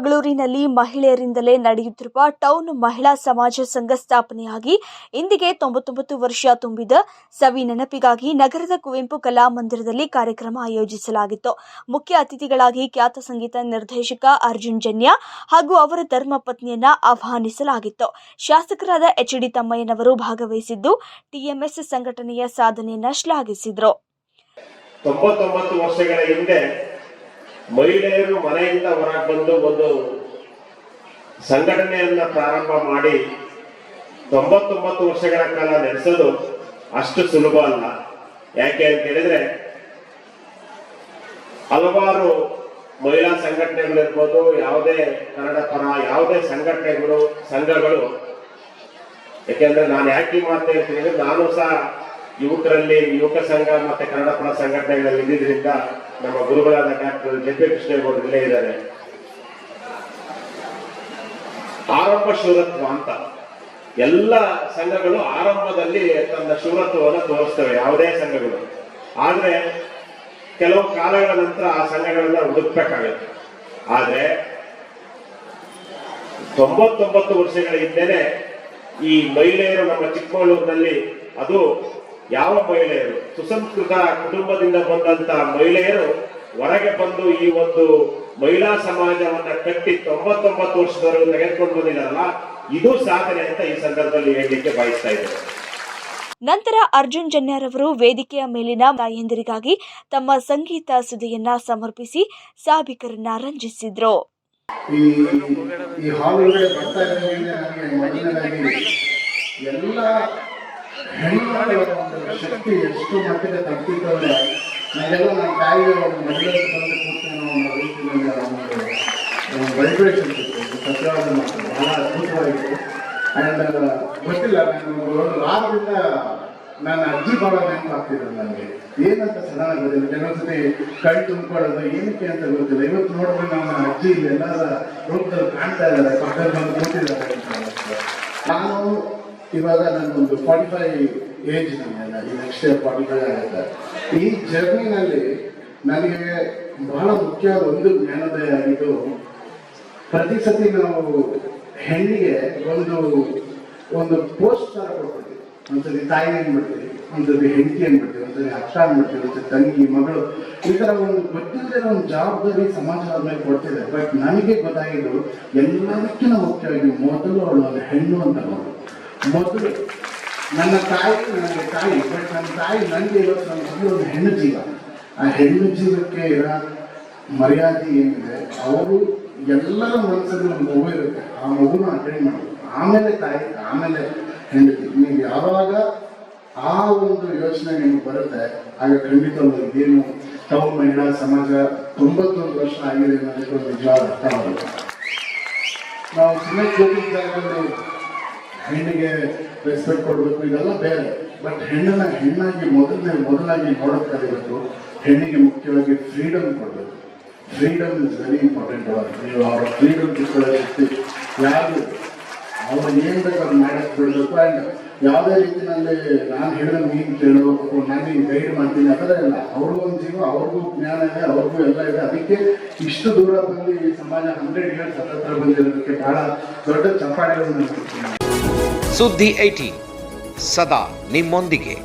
ಚಿಕ್ಕಮಗಳೂರಿನಲ್ಲಿ ಮಹಿಳೆಯರಿಂದಲೇ ನಡೆಯುತ್ತಿರುವ ಟೌನ್ ಮಹಿಳಾ ಸಮಾಜ ಸಂಘ ಸ್ಥಾಪನೆಯಾಗಿ ಇಂದಿಗೆ ತೊಂಬತ್ತೊಂಬತ್ತು ವರ್ಷ ತುಂಬಿದ ಸವಿ ನೆನಪಿಗಾಗಿ ನಗರದ ಕುವೆಂಪು ಕಲಾ ಮಂದಿರದಲ್ಲಿ ಕಾರ್ಯಕ್ರಮ ಆಯೋಜಿಸಲಾಗಿತ್ತು. ಮುಖ್ಯ ಅತಿಥಿಗಳಾಗಿ ಖ್ಯಾತ ಸಂಗೀತ ನಿರ್ದೇಶಕ ಅರ್ಜುನ್ ಜನ್ಯ ಹಾಗೂ ಅವರ ಧರ್ಮಪತ್ನಿಯನ್ನ ಆಹ್ವಾನಿಸಲಾಗಿತ್ತು. ಶಾಸಕರಾದ ಎಚ್ ಡಿ ತಮ್ಮಯ್ಯನವರು ಭಾಗವಹಿಸಿದ್ದು ಟಿಎಂಎಸ್ ಸಂಘಟನೆಯ ಸಾಧನೆಯನ್ನ ಶ್ಲಾಘಿಸಿದರು. ತೊಂಬತ್ತೊಂಬತ್ತು ವರ್ಷಗಳ ಹಿಂದೆ ಮಹಿಳೆಯರು ಮನೆಯಿಂದ ಹೊರಗೆ ಬಂದು ಒಂದು ಸಂಘಟನೆಯನ್ನ ಪ್ರಾರಂಭ ಮಾಡಿ ತೊಂಬತ್ತೊಂಬತ್ತು ವರ್ಷಗಳ ಕಾಲ ನಡೆಸೋದು ಅಷ್ಟು ಸುಲಭ ಅಲ್ಲ. ಯಾಕೆ ಅಂತ ಹೇಳಿದ್ರೆ ಹಲವಾರು ಮಹಿಳಾ ಸಂಘಟನೆಗಳಿರ್ಬೋದು, ಯಾವುದೇ ಕನ್ನಡ ಪರ, ಯಾವುದೇ ಸಂಘಟನೆಗಳು, ಸಂಘಗಳು. ಯಾಕೆಂದ್ರೆ ನಾನು ಯಾಕೆ ಮಾಡ್ತೇನೆ ಅಂತ ಹೇಳಿದ್ರೆ ನಾನು ಸಹ ಯುವಕರಲ್ಲಿ ಯುವಕ ಸಂಘ ಮತ್ತೆ ಕನ್ನಡ ಪರ ಸಂಘಟನೆಗಳಲ್ಲಿ ಇದ್ದಿದ್ರಿಂದ ನಮ್ಮ ಗುರುಗಳಾದ ಡಾಕ್ಟರ್ ಜೆ ಪಿ ಕೃಷ್ಣೇಗೌಡರು ಇಲ್ಲೇ ಇದ್ದಾರೆ. ಆರಂಭ ಶೂರತ್ವ ಅಂತ. ಎಲ್ಲ ಸಂಘಗಳು ಆರಂಭದಲ್ಲಿ ತನ್ನ ಶೂರತ್ವವನ್ನು ತೋರಿಸ್ತವೆ, ಯಾವುದೇ ಸಂಘಗಳು. ಆದ್ರೆ ಕೆಲವು ಕಾಲಗಳ ನಂತರ ಆ ಸಂಘಗಳನ್ನ ಹುಡುಕ್ಬೇಕಾಗುತ್ತೆ. ಆದ್ರೆ ತೊಂಬತ್ತೊಂಬತ್ತು ವರ್ಷಗಳ ಹಿಂದೆನೆ ಈ ಮಹಿಳೆಯರು ನಮ್ಮ ಚಿಕ್ಕಮಗಳೂರಿನಲ್ಲಿ ಅದು ಯಾವ ಮಹಿಳೆಯರು ಸುಸಂಸ್ಕೃತ ಕುಟುಂಬದಿಂದ ಬಂದಂತ ಮಹಿಳೆಯರು ಹೊರಗೆ ಬಂದು ಈ ಒಂದು ಮಹಿಳಾ ಸಮಾಜವನ್ನ ಕಟ್ಟಿ ತೊಂಬತ್ತೊಂಬತ್ತು ವರ್ಷದವರೆಗೂ ತೆಗೆದುಕೊಂಡು ಬಂದಿದ್ದಾರಲ್ಲ ಇದು ಸಾಧನೆ ಅಂತ ಈ ಸಂದರ್ಭದಲ್ಲಿ ಹೇಳಲಿಕ್ಕೆ ಬಯಸ್ತಾ ಇದ್ದಾರೆ ನಂತರ ಅರ್ಜುನ್ ಜನ್ಯಾರವರು ವೇದಿಕೆಯ ಮೇಲಿನ ತಾಯಂದಿರಿಗಾಗಿ ತಮ್ಮ ಸಂಗೀತ ಸುದಿಯನ್ನ ಸಮರ್ಪಿಸಿ ಸಾಬಿಕರನ್ನ ರಂಜಿಸಿದ್ರು. ಈ ಈ ಬರ್ತಾ ಇರೋದ್ರಿಂದ ನನಗೆ ಮೊದಲನೇದಾಗಿ ಎಲ್ಲ ಶಕ್ತಿ ಎಷ್ಟು ಮಟ್ಟಿಗೆ ಅಂದ್ರೆ ನನಗೆಲ್ಲ ನನ್ನ ತಾಯಿಗೆ ಒಂದು ಮಹಿಳೆ ಬಂದು ಕೂತ್ಕೊಂಡು ಒಂದು ರೀತಿಯಲ್ಲಿ ಒಂದು ವೈಬ್ರೇಷನ್ ಒಂದು ಸತ್ಯವಾದ ಮಾತು ಬಹಳ ಅದ್ಭುತವಾಗಿತ್ತು ಆ್ಯಂಡ್ ಗೊತ್ತಿಲ್ಲ ನಾನು ಒಂದು ವಾರದಿಂದ ನನ್ನ ಅಜ್ಜಿ ಭಾಳ ನೆನಪಾಗ್ತಿದ್ರು ನನಗೆ ಏನಂತ ಸಡನ್ ಗೊತ್ತಿಲ್ಲ ಕೆಲವೊಂದ್ಸತಿ ಕೈ ತುಂಬಿಕೊಳ್ಳೋದು ಏನಕ್ಕೆ ಅಂತ ಗೊತ್ತಿಲ್ಲ ಇವತ್ತು ನೋಡಿದ್ರೆ ನಮ್ಮ ಅಜ್ಜಿ ಎಲ್ಲರ ರೂಪದಲ್ಲಿ ಕಾಣ್ತಾ ಇದ್ದಾರೆ ಪಕ್ಕದಲ್ಲಿ ಬಂದು ಕೂತಿದ್ದಾರೆ. ನಾನು ಇವಾಗ ನನಗೊಂದು ಫಾರ್ಟಿ ಫೈವ್ ಏಜ್ ನನ್ನೆಲ್ಲ, ಈ ನೆಕ್ಸ್ಟ್ ಇಯರ್ ಫಾರ್ಟಿ ಫೈವ್ ಆಗುತ್ತೆ. ಈ ಜರ್ನಿನಲ್ಲಿ ನನಗೆ ಬಹಳ ಮುಖ್ಯ ಒಂದು ಜ್ಞಾನೋದಯ ಆಗಿದ್ದು ಪ್ರತಿ ಸತಿ ನಾವು ಹೆಣ್ಣಿಗೆ ಒಂದು ಒಂದು ಪೋಸ್ಟ್ ತರ ಕೊಡ್ತೀವಿ. ಒಂದ್ಸತಿ ತಾಯಿ ಅಂದ್ಬಿಡ್ತೀವಿ ಒಂದ್ಸತಿ ಹೆಂಡತಿ ಅಂದ್ಬಿಡ್ತೀವಿ ಒಂದ್ಸತಿ ಅಕ್ಷ ಅನ್ಬಿಡ್ತೀವಿ ಒಂದ್ಸತಿ ತಂಗಿ, ಮಗಳು. ಈ ಥರ ಒಂದು ಗೊತ್ತಿಲ್ಲದೆ ಒಂದು ಜವಾಬ್ದಾರಿ ಸಮಾಜದ ಮೇಲೆ ಕೊಡ್ತಿದೆ. ಬಟ್ ನನಗೆ ಗೊತ್ತಾಗಿದ್ದು ಎಲ್ಲದಕ್ಕಿಂತ ಮುಖ್ಯವಾಗಿ ಮೊದಲು ಅವಳು ಒಂದು ಹೆಣ್ಣು ಅಂತ ನೋಡು ಮೊದಲು ನನ್ನ ತಾಯಿ, ನನಗೆ ತಾಯಿ ಬಟ್ ನನ್ನ ತಾಯಿ ನನಗೆ ಇವತ್ತು ನನ್ನ ಮಗಳು ಒಂದು ಹೆಣ್ಣು ಜೀವ. ಆ ಹೆಣ್ಣು ಜೀವಕ್ಕೆ ಇರೋ ಮರ್ಯಾದೆ ಏನಿದೆ, ಅವರು ಎಲ್ಲರ ಮನಸ್ಸಲ್ಲಿ ಒಂದು ಮಗು ಇರುತ್ತೆ. ಆ ಮಗುನ ಅಟೆಂಡ್ ಮಾಡಬೇಕು. ಆಮೇಲೆ ತಾಯಿ, ಆಮೇಲೆ ಹೆಂಡತಿ ನೀವು ಯಾವಾಗ ಆ ಒಂದು ಯೋಚನೆ ನಿಮ್ಗೆ ಬರುತ್ತೆ, ಆಗ ಖಂಡಿತವಾಗ್ಲೂ ಏನು ತಾವು ಮಹಿಳಾ ಸಮಾಜ ತೊಂಬತ್ತೊಂದು ವರ್ಷ ಆಗಿದೆ ಅನ್ನೋದಕ್ಕೆ ಒಂದು ನಿಜವಾದ ಅರ್ಥ ಆಗುತ್ತೆ. ನಾವು ಸುಮ್ಮನೆ ಕೂತಿದ್ದಾಗಲೂ ಹೆಣ್ಣಿಗೆ ರೆಸ್ಪೆಕ್ಟ್ ಕೊಡಬೇಕು, ಇದೆಲ್ಲ ಬೇರೆ. ಬಟ್ ಹೆಣ್ಣನ್ನ ಹೆಣ್ಣಾಗಿ ಮೊದಲನೇ, ಮೊದಲಾಗಿ ನೋಡೋದು ಕಲಿಬೇಕು ಹೆಣ್ಣಿಗೆ ಮುಖ್ಯವಾಗಿ ಫ್ರೀಡಮ್ ಕೊಡಬೇಕು. ಫ್ರೀಡಮ್ ಇಸ್ ವೆರಿ ಇಂಪಾರ್ಟೆಂಟ್ ನೀವು ಅವರ ಫ್ರೀಡಮ್ ಯಾರು? ಅವ್ರು ಏನು ಬೇಕು ಅದು ಆ್ಯಂಡ್ ಯಾವುದೇ ರೀತಿಯಲ್ಲಿ ನಾನು ಹೇಳಿದ ನೀನು ಕೇಳು ನಾನು ಗೈಡ್ ಮಾಡ್ತೀನಿ ಅದರ ಇಲ್ಲ ಅವ್ರಿಗೂ ಒಂದು ಜೀವ, ಅವ್ರಿಗೂ ಜ್ಞಾನ ಇದೆ, ಅವ್ರಿಗೂ ಎಲ್ಲ ಇದೆ. ಅದಕ್ಕೆ ಇಷ್ಟು ದೂರ ಬಂದು ಈ ಸಮಾಜ ಹಂಡ್ರೆಡ್ ಇಯರ್ಸ್ ಹತ್ತತ್ರ ಬಂದಿರೋದಕ್ಕೆ ಬಹಳ ದೊಡ್ಡ ಚಪ್ಪಾಳೆಗಳನ್ನು ನಾನು ಸುದ್ದಿ ಐಟಿ ಸದಾ ನಿಮ್ಮೊಂದಿಗೆ.